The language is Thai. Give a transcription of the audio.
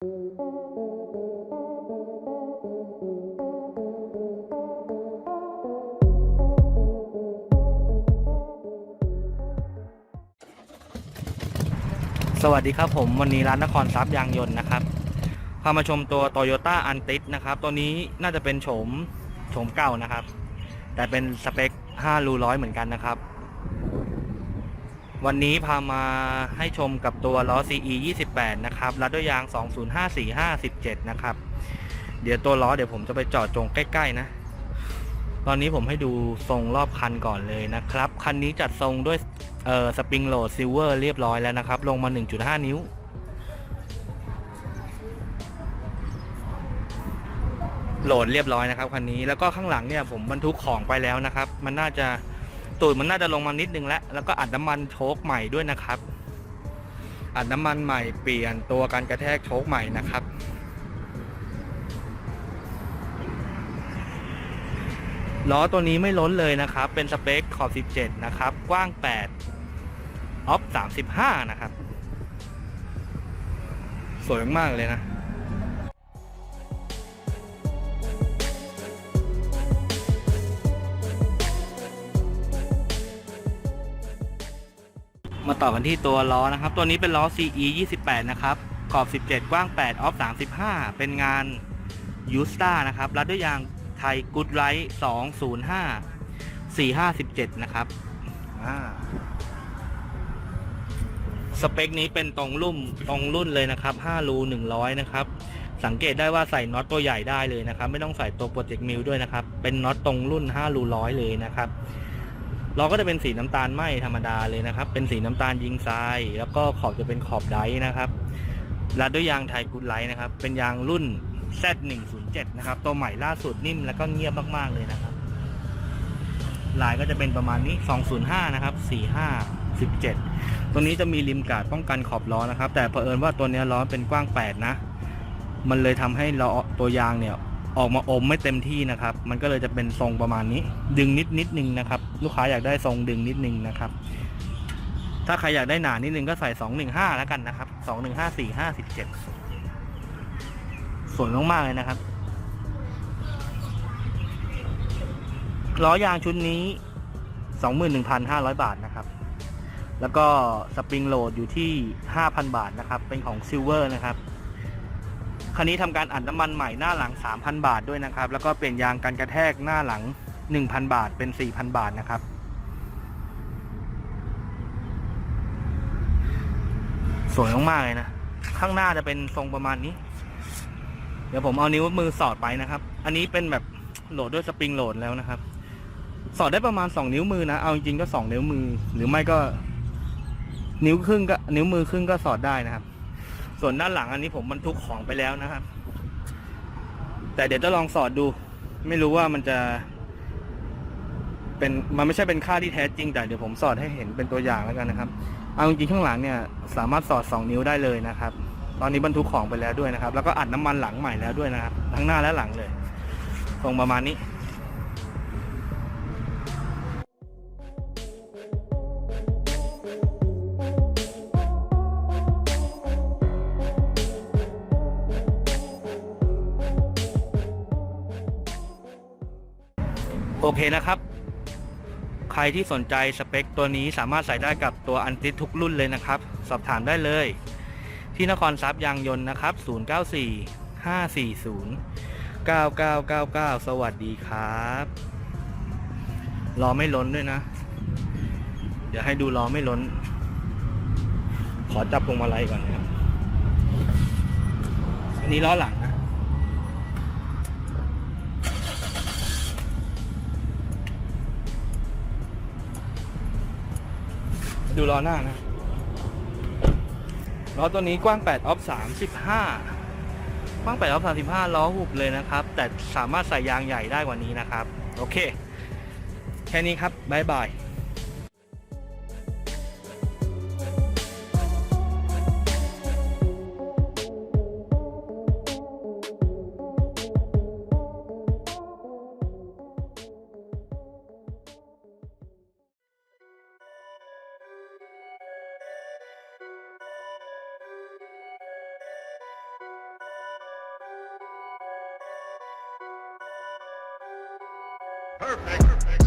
สวัสดีครับผมวันนี้ร้านนครทรัพย์ยางยนต์นะครับพามาชมตัว Toyota a n t i s นะครับ ตัวนี้น่าจะเป็นโฉมโฉมเก่านะครับ แต่เป็นสเปค 5 รูร้อยเหมือนกันนะครับ วันนี้พามาให้ชมกับตัวล้อ CE 28 นะครับรัดด้วยยาง 205457 นะครับ เดี๋ยวตัวล้อเดี๋ยวผมจะไปจอดจงใกล้ ๆ นะ ตอนนี้ผมให้ดูทรงรอบคันก่อนเลยนะครับ คันนี้จัดทรงด้วยเอ่อสปริงโหลดซิลเวอร์เรียบร้อยแล้วนะครับ ลงมา 1.5 นิ้ว โหลดเรียบร้อยนะครับคันนี้แล้วก็ข้างหลังเนี่ยผมบรรทุกของไปแล้วนะครับ มันน่าจะ ตูดมันน่าจะลงมานิดนึงแล้ว แล้วก็อัดน้ำมันโชคใหม่ด้วยนะครับ อัดน้ำมันใหม่เปลี่ยนตัวการกระแทกโชคใหม่นะครับล้อตัวนี้ไม่ล้นเลยนะครับ เป็นสเปคขอบ 17 นะครับ กว้าง 8 ออฟ 35 นะครับ สวยมากเลยนะ มาต่อกันที่ตัวล้อนะครับ ตัวนี้เป็นล้อ CE 28 นะครับ ขอบ 17 กว้าง 8 ออฟ 35 เป็นงานยูสตานะครับ รัดด้วยยางไทยกูดไ i ท์205 457 นะครับสเปคนี้เป็นตรงรุ่มตรงรุ่นเลยนะครับ5รู100 นะครับ สังเกตได้ว่าใส่น็อตตัวใหญ่ได้เลยนะครับ ไม่ต้องใส่ตัวโปรเจกต์มิลด้วยนะครับ เป็นน็อตตรงรุ่น5รูร้อยเลยนะครับ ล้อก็จะเป็นสีน้ำตาลไหมธรรมดาเลยนะครับ เป็นสีน้ำตาลยิงทราย แล้วก็ขอบจะเป็นขอบไดร์นะครับรัดด้วยยางไทยกูดไลท์นะครับ เป็นยางรุ่น Z107 นะครับ ตัวใหม่ล่าสุดนิ่มแล้วก็เงียบมากๆเลยนะครับ ลายก็จะเป็นประมาณนี้ 205 นะครับ 45 17 ตัวนี้จะมีริมกาดป้องกันขอบล้อนะครับ แต่เผอิญว่าตัวนี้ล้อเป็นกว้าง 8 นะ มันเลยทำให้ล้อตัวยางเนี่ย ออกมาอมไม่เต็มที่นะครับ มันก็เลยจะเป็นทรงประมาณนี้ ดึงนิดนิดนึงนะครับ ลูกค้าอยากได้ทรงดึงนิดนึงนะครับ ถ้าใครอยากได้หนานิดนึงก็ใส่215แล้วกันนะครับ215 45 17สวยมากๆเลยนะครับล้อยางชุดนี้21,500บาทนะครับ แล้วก็สปริงโหลดอยู่ที่5,000บาทนะครับ เป็นของซิลเวอร์นะครับ คันนี้ทำการอัดน้ำมันใหม่หน้าหลัง 3,000 บาทด้วยนะครับ แล้วก็เปลี่ยนยางกันกระแทกหน้าหลัง 1,000 บาทเป็น 4,000 บาทนะครับสวยมากๆเลยนะ ข้างหน้าจะเป็นทรงประมาณนี้ เดี๋ยวผมเอานิ้วมือสอดไปนะครับ อันนี้เป็นแบบโหลดด้วยสปริงโหลดแล้วนะครับ สอดได้ประมาณ2นิ้วมือนะ เอาจริงๆก็2นิ้วมือ หรือไม่ก็ นิ้วครึ่งก็นิ้วมือครึ่งก็สอดได้นะครับ ส่วนด้านหลังอันนี้ผมบรรทุกของไปแล้วนะครับ แต่เดี๋ยวจะลองสอดดู ไม่รู้ว่ามันจะ เป็นมันไม่ใช่เป็นค่าที่แท้จริง แต่เดี๋ยวผมสอดให้เห็นเป็นตัวอย่างแล้วกันนะครับ เอาจริงข้างหลังเนี่ย สามารถสอด 2 นิ้วได้เลยนะครับ ตอนนี้บรรทุกของไปแล้วด้วยนะครับ แล้วก็อัดน้ำมันหลังใหม่แล้วด้วยนะครับ ทั้งหน้าและหลังเลยตรงประมาณนี้ โอเคนะครับ ใครที่สนใจสเปคตัวนี้สามารถใส่ได้กับตัวอันติทุกรุ่นเลยนะครับ สอบถามได้เลย ที่นครทรัพย์ยางยนต์นะครับ 094 540 9999 สวัสดีครับ รอไม่ล้นด้วยนะ เดี๋ยวให้ดูรอไม่ล้น ขอจับพวงมาลัยก่อนนะครับอันนี้ล้อหลังนะ ดูล้อหน้านะล้อตัวนี้กว้าง8ออฟ35กว้าง8ออฟ35ล้อหุบเลยนะครับ แต่สามารถใส่ยางใหญ่ได้กว่านี้นะครับ โอเค แค่นี้ครับบ๊ายบาย Perfect. Perfect.